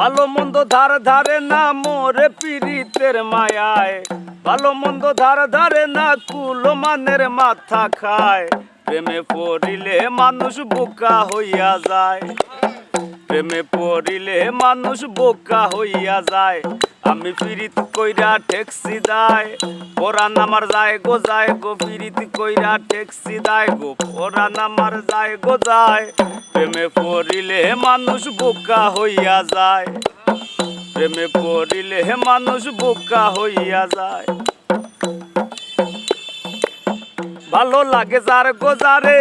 ভালো মন্দ ধার ধারে না মোরে পীড়িতের মায়ায়। ভালো মন্দ ধার ধারে না কুলো মানের মাথা খায়। প্রেমে পড়িলে মানুষ বোকা হইয়া যায়। প্রেমে পড়িলে মানুষ বোকা হইয়া যায়। আমি পীড়িত কইরা ট্যাক্সি দায়। পরান আমার যায় গো যায় গো পীড়িত কইরা ট্যাক্সি দায় গো। পরান আমার যায় গো, যায়। প্রেমে পড়িলে মানুষ বোকা হইয়া যায়। প্রেমে পড়িলে মানুষ বোকা হইয়া যায়। ভালো লাগে যার গোজারে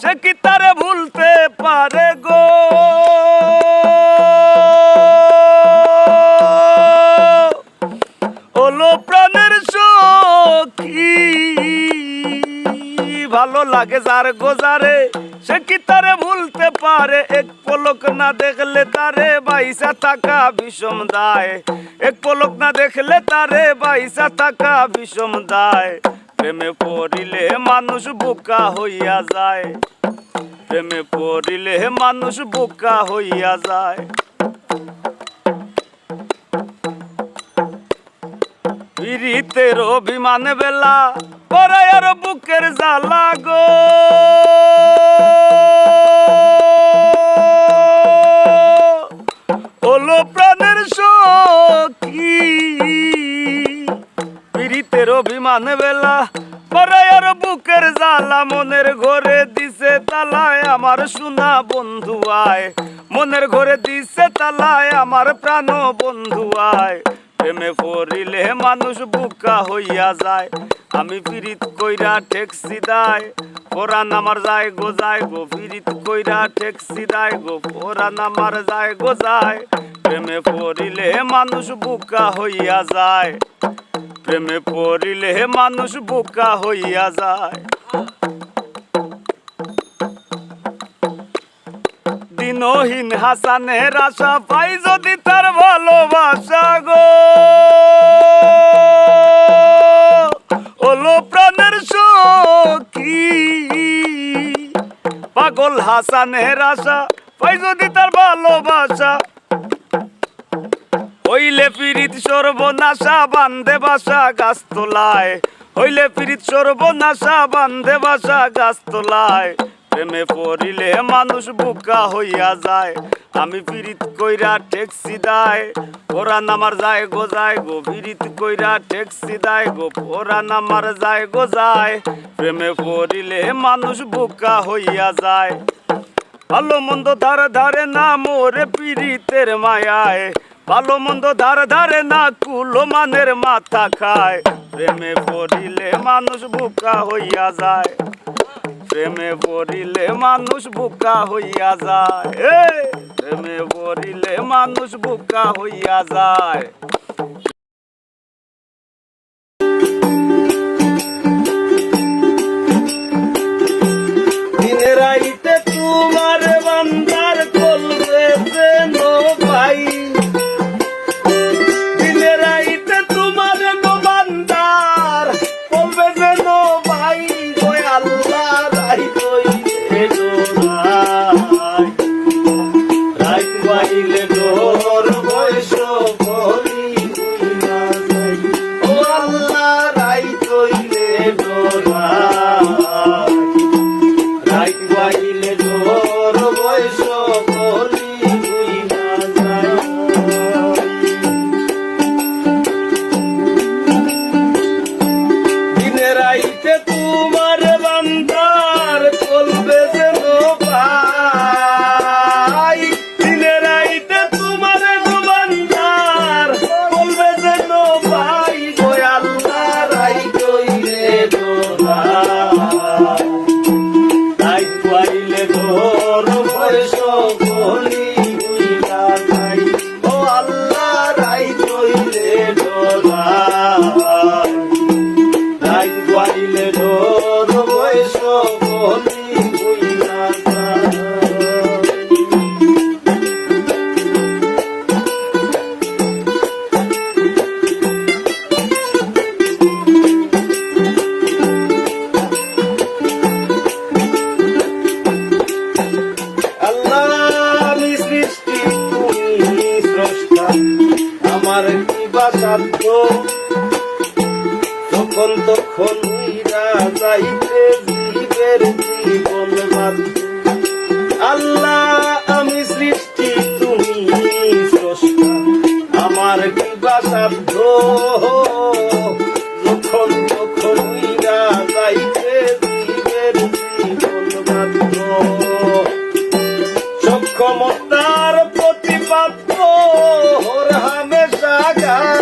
সে কি তারে ভুলতে পারে গো? লাগে যার গোজারে, সে কি তারে ভুলতে পারে? এক পলক না দেখলে তারে বাইসা থাকা বিষম দায়। এক পলক না দেখলে তারে বাইসা থাকা বিষম দায়। প্রেমে পড়িলে মানুষ বোকা হইয়া যায়। প্রেমে পড়িলে মানুষ বোকা হইয়া যায়। পীড়িতের অভিমান বেলা পরায়ার বুকের জ্বালা গো। ওলো প্রাণের সখী। পীড়িতের অভিমান বেলা পরায়ার বুকের জ্বালা, মনের ঘরে দিছে তালায় আমার সোনা বন্ধু আয়। মনের ঘরে দিছে তালায় আমার প্রাণ বন্ধু আয়। প্রেমে পড়িলে মানুষ বুকা হইয়া যায়। আমি পীড়িত কইরা ট্যাক্সি দায় পরান আমার যায় গো যায় গো। পীড়িত কইরা ট্যাক্সি দায় গো পরান আমার যায় গো, যায়। প্রেমে পড়িলে মানুষ বুকা হইয়া যায়। প্রেমে পড়িলে মানুষ বোকা হইয়া যায়। দিনহীন হাসানের আশা পাই যদি তার হাসানের আশা পাই যদি তার ভালোবাসা। হইলে পীড়িত সর্বনাশা বান্ধে বাসা গাছ তোলায় হইলে পীড়িত সর্বনাশা বান্ধে বাসা গাছ তোলায় প্রেমে পড়িলে মানুষ বোকা হইয়া যায়। আমি পীড়িত কইরা ট্যাক্সি দায়। ওরা নামার যায় গো যায়, গো পীড়িত কইরা ট্যাক্সি দায়। গো ওরা নামার যায় গো যায়। প্রেমে পড়িলে মানুষ বোকা হইয়া যায়। ভালো মন্দ ধারে ধারে না মোরে পীড়িতের মায়ায়। ভালো মন্দ ধারে ধারে না কুলো মানের মাথা খায়। প্রেমে পড়িলে মানুষ বুকা হইয়া যায়। প্রেমে পড়িলে মানুষ বুকা হইয়া যায়। প্রেমে পড়িলে মানুষ বুকা হইয়া যায়। বাপ হামেশা গা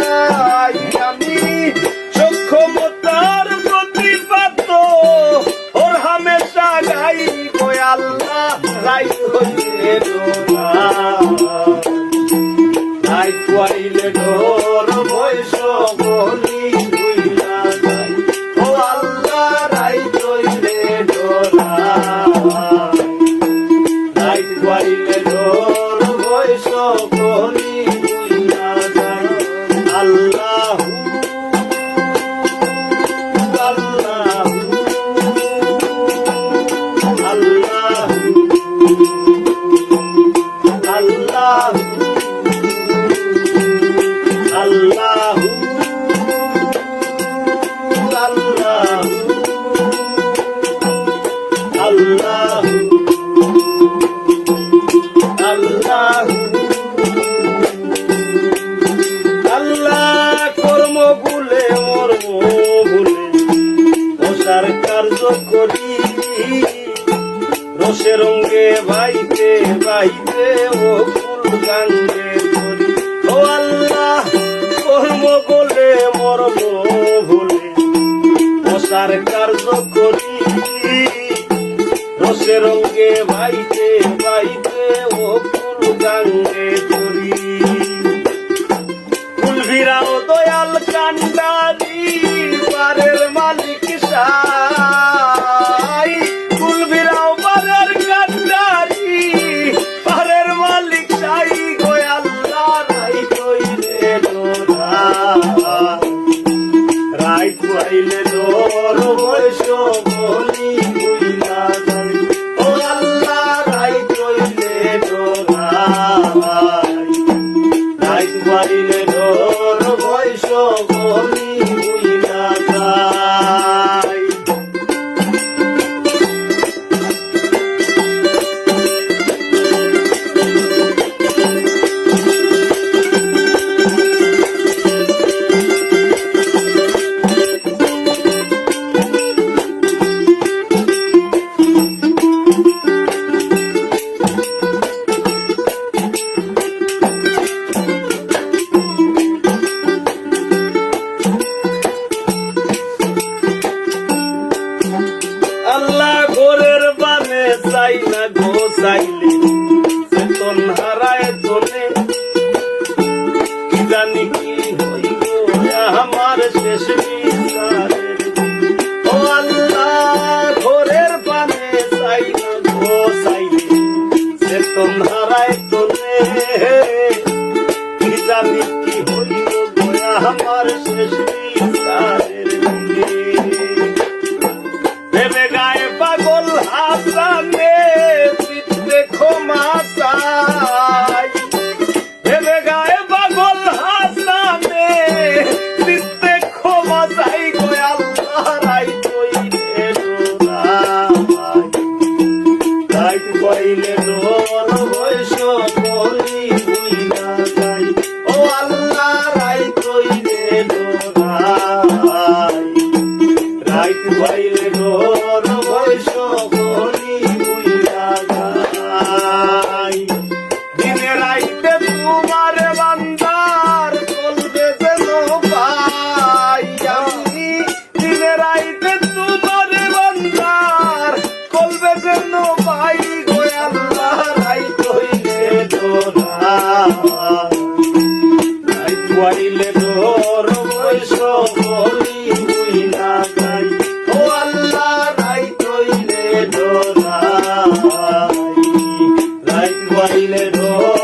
তার কার্য করি। রসে রঙ্গে বাইতে বাইতে ও ফুল গাঙ্গে করি ফুলভিরাও দয়াল কান্ডারি পারের চাইলে চেতন হারায় তোলে আমার শেষ বিচারে। ও আল্লাহ ঘোরের পানে ঘোষ। Why বাজিলে ঢোল